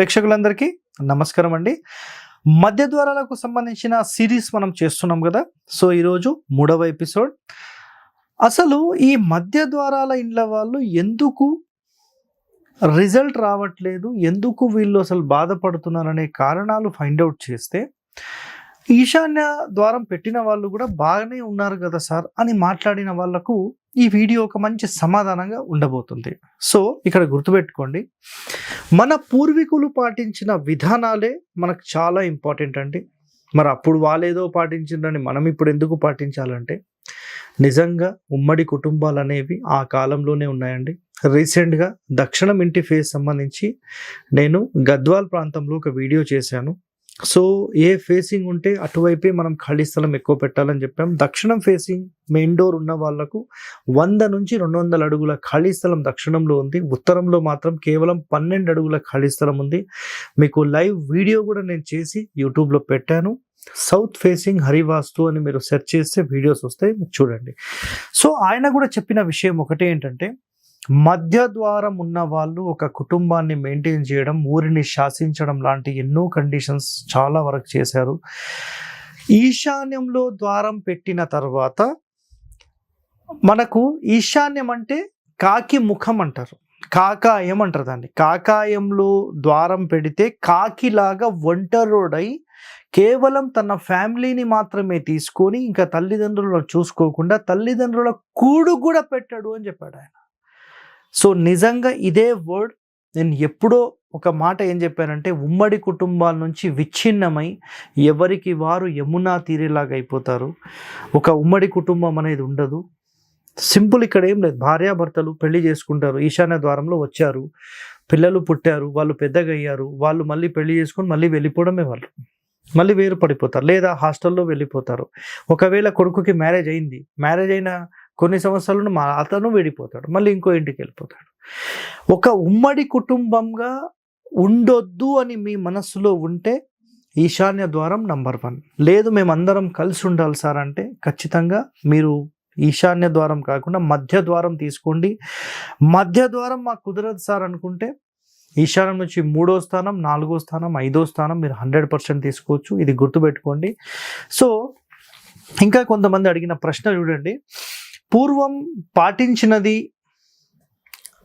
ప్రేక్షకులందరికీ నమస్కారం అండి. మధ్య ద్వారాలకు సంబంధించిన సిరీస్ మనం చేస్తున్నాం కదా. సో ఈరోజు మూడవ ఎపిసోడ్. అసలు ఈ మధ్య ద్వారాల ఇండ్ల వాళ్ళు ఎందుకు రిజల్ట్ రావట్లేదు? ఎందుకు వీళ్ళు అసలు బాధపడుతున్నారనే కారణాలు ఫైండ్ అవుట్ చేస్తే ఈశాన్య ద్వారం పెట్టిన వాళ్ళు కూడా బాగానే ఉన్నారు కదా సార్ అని మాట్లాడిన వాళ్ళకు ఈ వీడియో ఒక మంచి సమాధానంగా ఉండబోతుంది. సో ఇక్కడ గుర్తుపెట్టుకోండి. మన పూర్వీకులు పాటించిన విధానాలే మనకు చాలా ఇంపార్టెంట్ అండి. మరి అప్పుడు వాళ్ళేదో పాటించిందని మనం ఇప్పుడు ఎందుకు పాటించాలంటే నిజంగా ఉమ్మడి కుటుంబాలు అనేవి ఆ కాలంలోనే ఉన్నాయండి. రీసెంట్గా దక్షిణం ఇంటి ఫేస్ సంబంధించి నేను గద్వాల్ ప్రాంతంలో ఒక వీడియో చేశాను. సో ఏ ఫేసింగ్ ఉంటే అటువైపే మనం ఖాళీ స్థలం ఎక్కువ పెట్టాలని చెప్పాం. దక్షిణం ఫేసింగ్ మెయిన్ డోర్ ఉన్న వాళ్ళకు వంద నుంచి రెండు వందల అడుగుల ఖాళీ స్థలం దక్షిణంలో ఉంది. ఉత్తరంలో మాత్రం కేవలం పన్నెండు అడుగుల ఖాళీ స్థలం ఉంది. మీకు లైవ్ వీడియో కూడా నేను చేసి యూట్యూబ్లో పెట్టాను. సౌత్ ఫేసింగ్ హరివాస్తు అని మీరు సెర్చ్ చేస్తే వీడియోస్ వస్తాయి. మీరు చూడండి. సో ఆయన కూడా చెప్పిన విషయం ఒకటి ఏంటంటే మధ్య ద్వారం ఉన్న వాళ్ళు ఒక కుటుంబాన్ని మెయింటైన్ చేయడం ఊరిని శాసించడం లాంటి ఎన్నో కండిషన్స్ చాలా వరకు చేశారు. ఈశాన్యంలో ద్వారం పెట్టిన తర్వాత మనకు ఈశాన్యం అంటే కాకి ముఖం అంటారు. కాకాయం అంటారు దాన్ని. కాకాయంలో ద్వారం పెడితే కాకిలాగా ఒంటరోడై కేవలం తన ఫ్యామిలీని మాత్రమే తీసుకొని ఇంకా తల్లిదండ్రులను చూసుకోకుండా తల్లిదండ్రుల కూడు కూడా పెట్టాడు అని చెప్పాడు ఆయన. సో నిజంగా ఇదే వర్డ్ నేను ఎప్పుడో ఒక మాట ఏం చెప్పానంటే ఉమ్మడి కుటుంబాల నుంచి విచ్ఛిన్నమై ఎవరికి వారు యమునా తీరేలాగా అయిపోతారు. ఒక ఉమ్మడి కుటుంబం అనేది ఉండదు. సింపుల్ ఇక్కడ ఏం లేదు. భార్యాభర్తలు పెళ్ళి చేసుకుంటారు. ఈశాన్య ద్వారంలో వచ్చారు. పిల్లలు పుట్టారు. వాళ్ళు పెద్దగా అయ్యారు. వాళ్ళు మళ్ళీ పెళ్ళి చేసుకొని మళ్ళీ వెళ్ళిపోవడమే వాళ్ళు. మళ్ళీ వేరు పడిపోతారు లేదా హాస్టల్లో వెళ్ళిపోతారు. ఒకవేళ కొడుకుకి మ్యారేజ్ అయింది. మ్యారేజ్ అయిన కొన్ని సంవత్సరాలను మా అతను విడిపోతాడు మళ్ళీ ఇంకో ఇంటికి వెళ్ళిపోతాడు. ఒక ఉమ్మడి కుటుంబంగా ఉండొద్దు అని మీ మనస్సులో ఉంటే ఈశాన్య ద్వారం నంబర్ వన్. లేదు మేమందరం కలిసి ఉండాలి సార్ అంటే ఖచ్చితంగా మీరు ఈశాన్య ద్వారం కాకుండా మధ్య ద్వారం తీసుకోండి. మధ్య ద్వారం మాకు కుదరదు సార్ అనుకుంటే ఈశాన్యం నుంచి మూడో స్థానం నాలుగో స్థానం ఐదో స్థానం మీరు హండ్రెడ్ పర్సెంట్ తీసుకోవచ్చు. ఇది గుర్తుపెట్టుకోండి. సో ఇంకా కొంతమంది అడిగిన ప్రశ్న చూడండి. పూర్వం పాటించినది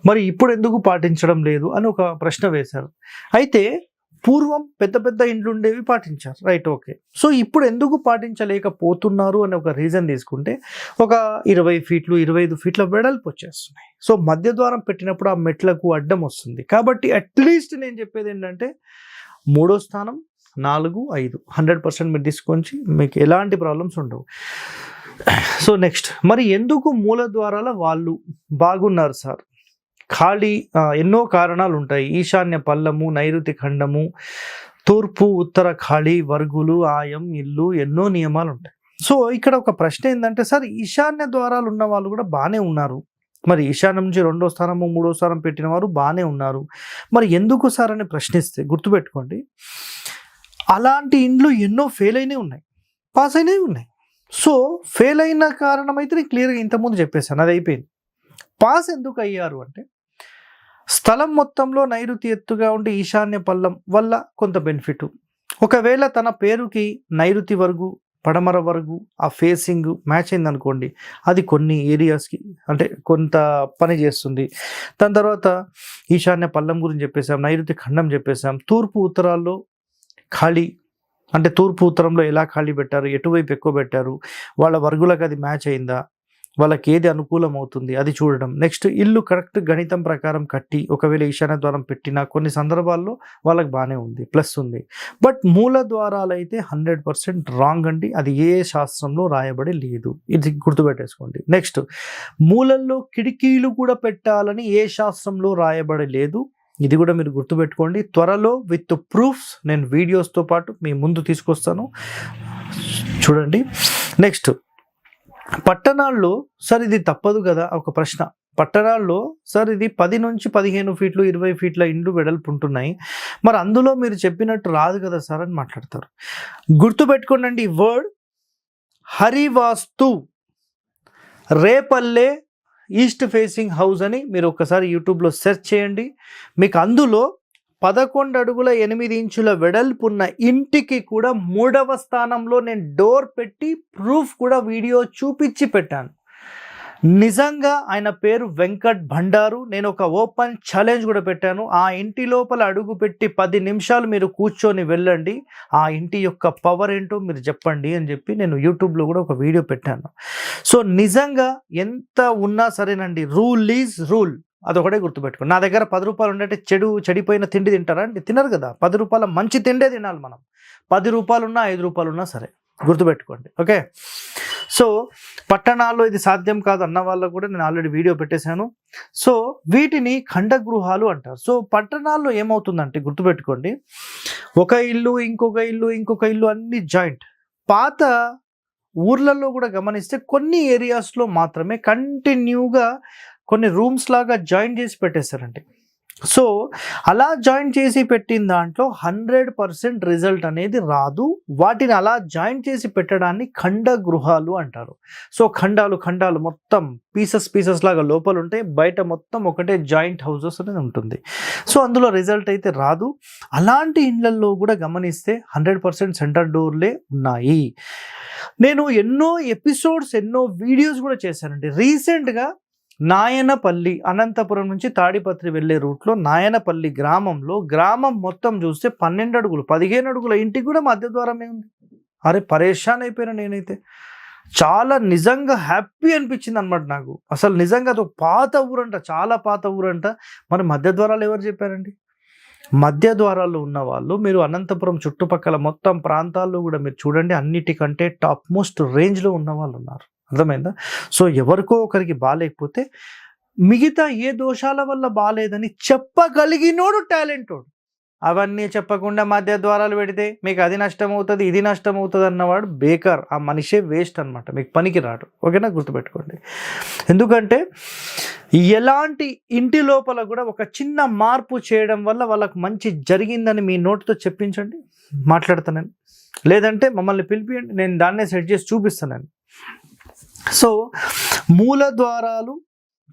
మరి ఇప్పుడు ఎందుకు పాటించడం లేదు అని ఒక ప్రశ్న వేశారు. అయితే పూర్వం పెద్ద పెద్ద ఇండ్లు ఉండేవి పాటించారు. Right okay. సో ఇప్పుడు ఎందుకు పాటించలేకపోతున్నారు అని ఒక రీజన్ తీసుకుంటే ఒక ఇరవై ఫీట్లు ఇరవై ఐదు ఫీట్ల వెడల్పు వచ్చేస్తున్నాయి. సో మధ్య ద్వారం పెట్టినప్పుడు ఆ మెట్లకు అడ్డం వస్తుంది. కాబట్టి అట్లీస్ట్ నేను చెప్పేది ఏంటంటే మూడో స్థానం నాలుగు ఐదు. హండ్రెడ్ పర్సెంట్ మీరు తీసుకొని మీకు ఎలాంటి ప్రాబ్లమ్స్ ఉండవు. సో నెక్స్ట్ మరి ఎందుకు మూల ద్వారాల వాళ్ళు బాగున్నారు సార్? ఖాళీ ఎన్నో కారణాలు ఉంటాయి. ఈశాన్య పల్లము నైరుతి ఖండము తూర్పు ఉత్తర ఖాళీ వర్గులు ఆయం ఇల్లు ఎన్నో నియమాలు ఉంటాయి. సో ఇక్కడ ఒక ప్రశ్న ఏంటంటే సార్ ఈశాన్య ద్వారాలు ఉన్న వాళ్ళు కూడా బాగానే ఉన్నారు. మరి ఈశాన్యం నుంచి రెండో స్థానము మూడో స్థానం పెట్టిన వారు బాగానే ఉన్నారు. మరి ఎందుకు సార్ అని ప్రశ్నిస్తే గుర్తుపెట్టుకోండి. అలాంటి ఇండ్లు ఎన్నో ఫెయిల్ అయినవి ఉన్నాయి. పాస్ అయినవి ఉన్నాయి. సో ఫెయిల్ అయిన కారణం అయితే నేను క్లియర్గా ఇంతకుముందు చెప్పేశాను అది అయిపోయింది. పాస్ ఎందుకు అయ్యారు అంటే స్థలం మొత్తంలో నైరుతి ఎత్తుగా ఉండే ఈశాన్య పల్లం వల్ల కొంత బెనిఫిట్ ఒకవేళ తన పేరుకి నైరుతి వరకు పడమర వరకు ఆ ఫేసింగ్ మ్యాచ్ అయిందనుకోండి అది కొన్ని ఏరియాస్కి అంటే కొంత పని చేస్తుంది. దాని తర్వాత ఈశాన్య పల్లం గురించి చెప్పేసాం నైరుతి ఖండం చెప్పేసాం తూర్పు ఉత్తరాల్లో ఖాళీ అంటే తూర్పు ఉత్తరంలో ఎలా ఖాళీ పెట్టారు ఎటువైపు ఎక్కువ పెట్టారు వాళ్ళ వర్గులకు అది మ్యాచ్ అయిందా వాళ్ళకి ఏది అనుకూలం అవుతుంది అది చూడడం. నెక్స్ట్ ఇల్లు కరెక్ట్ గణితం ప్రకారం కట్టి ఒకవేళ ఈశాన్య ద్వారం పెట్టినా కొన్ని సందర్భాల్లో వాళ్ళకి బాగానే ఉంది ప్లస్ ఉంది. బట్ మూల ద్వారాలు అయితే హండ్రెడ్ పర్సెంట్ రాంగ్ అండి అది ఏ శాస్త్రంలో రాయబడి లేదు. ఇది గుర్తుపెట్టేసుకోండి. నెక్స్ట్ మూలల్లో కిటికీలు కూడా పెట్టాలని ఏ శాస్త్రంలో రాయబడి లేదు ఇది కూడా మీరు గుర్తుపెట్టుకోండి. త్వరలో విత్ ప్రూఫ్స్ నేను వీడియోస్తో పాటు మీ ముందు తీసుకొస్తాను. చూడండి. నెక్స్ట్ పట్టణాల్లో సార్ ఇది తప్పదు కదా? ఒక ప్రశ్న. పట్టణాల్లో సార్ ఇది పది నుంచి పదిహేను ఫీట్లు ఇరవై ఫీట్ల ఇండ్లు వెడల్పు ఉంటున్నాయి. మరి అందులో మీరు చెప్పినట్టు రాదు కదా సార్ అని మాట్లాడతారు. గుర్తుపెట్టుకోండి word Harivastu. Repalle east facing house అని మీరు ఒకసారి యూట్యూబ్లో సెర్చ్ చేయండి. మీకు అందులో పదకొండు అడుగుల ఎనిమిది ఇంచుల వెడల్పున్న ఇంటికి కూడా మూడవ స్థానంలో నేను డోర్ పెట్టి ప్రూఫ్ కూడా వీడియో చూపించి పెట్టాను. నిజంగా ఆయన పేరు వెంకట్ భండారు. నేను ఒక ఓపెన్ ఛాలెంజ్ కూడా పెట్టాను. ఆ ఇంటి లోపల అడుగు పెట్టి పది నిమిషాలు మీరు కూర్చొని వెళ్ళండి. ఆ ఇంటి యొక్క పవర్ ఏంటో మీరు చెప్పండి అని చెప్పి నేను యూట్యూబ్లో కూడా ఒక వీడియో పెట్టాను. సో నిజంగా ఎంత ఉన్నా సరేనండి. Rule is rule. అదొకటే గుర్తుపెట్టుకోండి. నా దగ్గర పది రూపాయలు ఉండే చెడు చెడిపోయిన తిండి తింటారా అండి? తినరు కదా. పది రూపాయల మంచి తిండే తినాలి మనం. పది రూపాయలున్నా ఐదు రూపాయలు ఉన్నా సరే. గుర్తుపెట్టుకోండి. ఓకే? సో పట్టణాల్లో ఇది సాధ్యం కాదు అన్న వాళ్ళకు కూడా నేను ఆల్రెడీ వీడియో పెట్టేశాను. సో వీటిని ఖండగృహాలు అంటారు. సో పట్టణాల్లో ఏమవుతుందంటే గుర్తుపెట్టుకోండి. ఒక ఇల్లు ఇంకొక ఇల్లు ఇంకొక ఇల్లు అన్ని జాయింట్. పాత ఊర్లలో కూడా గమనిస్తే కొన్ని ఏరియాస్లో మాత్రమే కంటిన్యూగా కొన్ని రూమ్స్ లాగా జాయిన్ చేసి పెట్టేశారండి సో అలా జాయిన్ చేసి పెట్టిన దాంట్లో హండ్రెడ్ పర్సెంట్ రిజల్ట్ అనేది రాదు. వాటిని అలా జాయిన్ చేసి పెట్టడాన్ని ఖండ గృహాలు అంటారు. సో ఖండాలు ఖండాలు మొత్తం పీసెస్ పీసెస్ లాగా లోపల ఉంటాయి. బయట మొత్తం ఒకటే జాయింట్ హౌసెస్ అనేది ఉంటుంది. సో అందులో రిజల్ట్ అయితే రాదు. అలాంటి ఇండ్లల్లో కూడా గమనిస్తే హండ్రెడ్ పర్సెంట్ సెంటర్ డోర్లే ఉన్నాయి. నేను ఎన్నో ఎపిసోడ్స్ ఎన్నో వీడియోస్ కూడా చేశానండి. రీసెంట్గా నాయనపల్లి అనంతపురం నుంచి తాడిపత్రి వెళ్ళే రూట్లో నాయనపల్లి గ్రామంలో గ్రామం మొత్తం చూస్తే పన్నెండు అడుగులు పదిహేను అడుగుల ఇంటికి కూడా మధ్య ద్వారమే ఉంది. అరే పరేషాన్ అయిపోయినా నేనైతే. చాలా నిజంగా హ్యాపీ అనిపించింది అనమాట నాకు. అసలు నిజంగా అది ఒక పాత ఊరంట చాలా పాత ఊరంట. మరి మధ్య ద్వారాలు ఎవరు చెప్పారండి? మధ్య ద్వారాల్లో ఉన్న వాళ్ళు మీరు అనంతపురం చుట్టుపక్కల మొత్తం ప్రాంతాల్లో కూడా మీరు చూడండి అన్నిటికంటే టాప్ మోస్ట్ రేంజ్లో ఉన్న వాళ్ళు ఉన్నారు. అర్థమైందా? సో ఎవరికో ఒకరికి బాగాలేకపోతే మిగతా ఏ దోషాల వల్ల బాగాలేదని చెప్పగలిగినోడు టాలెంటోడు. అవన్నీ చెప్పకుండా మధ్య ద్వారాలు పెడితే మీకు అది నష్టం అవుతుంది ఇది నష్టం అవుతుంది అన్నవాడు బేకార్. ఆ మనిషే వేస్ట్ అనమాట మీకు పనికి రాడు ఓకేనా? గుర్తుపెట్టుకోండి. ఎందుకంటే ఎలాంటి ఇంటి లోపల కూడా ఒక చిన్న మార్పు చేయడం వల్ల వాళ్ళకు మంచి జరిగిందని మీ నోటితో చెప్పించండి. మాట్లాడుతానని లేదంటే మమ్మల్ని పిలిపియండి. నేను దాన్నే సెట్ చేసి చూపిస్తానని సో మూల ద్వారాలు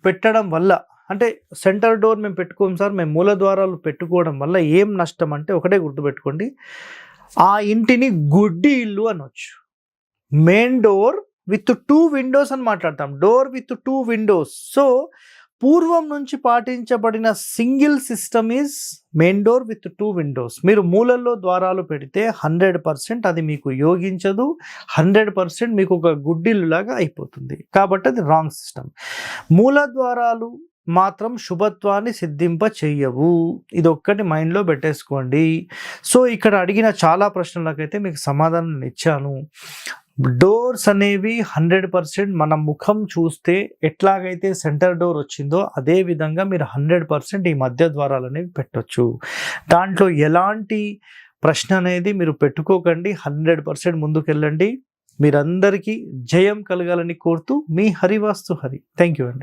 పెట్టడం వల్ల అంటే సెంటర్ డోర్ మేము పెట్టుకోం సార్ మేము మూల ద్వారాలు పెట్టుకోవడం వల్ల ఏం నష్టం అంటే ఒకటే గుర్తుపెట్టుకోండి. ఆ ఇంటిని గుడ్డి ఇల్లు అనొచ్చు. Main door with two windows అని మాట్లాడతాం. Door with two windows. So పూర్వం నుంచి పాటించబడిన single system is main door with two windows. మీరు మూలల్లో ద్వారాలు పెడితే హండ్రెడ్ పర్సెంట్ అది మీకు యోగించదు హండ్రెడ్ పర్సెంట్ మీకు ఒక గుడ్డిల్లులాగా అయిపోతుంది. కాబట్టి అది రాంగ్ సిస్టమ్. మూల ద్వారాలు మాత్రం శుభత్వాన్ని సిద్ధింప చెయ్యవు. ఇది ఒక్కటి మైండ్లో పెట్టేసుకోండి. సో ఇక్కడ అడిగిన చాలా ప్రశ్నలకైతే మీకు సమాధానం ఇచ్చాను. డోర్స్ అనేవి హండ్రెడ్ పర్సెంట్ మన ముఖం చూస్తే ఎట్లాగైతే సెంటర్ డోర్ వచ్చిందో అదే విధంగా మీరు హండ్రెడ్ పర్సెంట్ ఈ మధ్య ద్వారాలు అనేవి పెట్టొచ్చు. దాంట్లో ఎలాంటి ప్రశ్న అనేది మీరు పెట్టుకోకండి. హండ్రెడ్ పర్సెంట్ ముందుకెళ్ళండి. మీరందరికీ జయం కలగాలని కోరుతూ మీ హరివాస్తు హరి. థ్యాంక్ యూ అండి.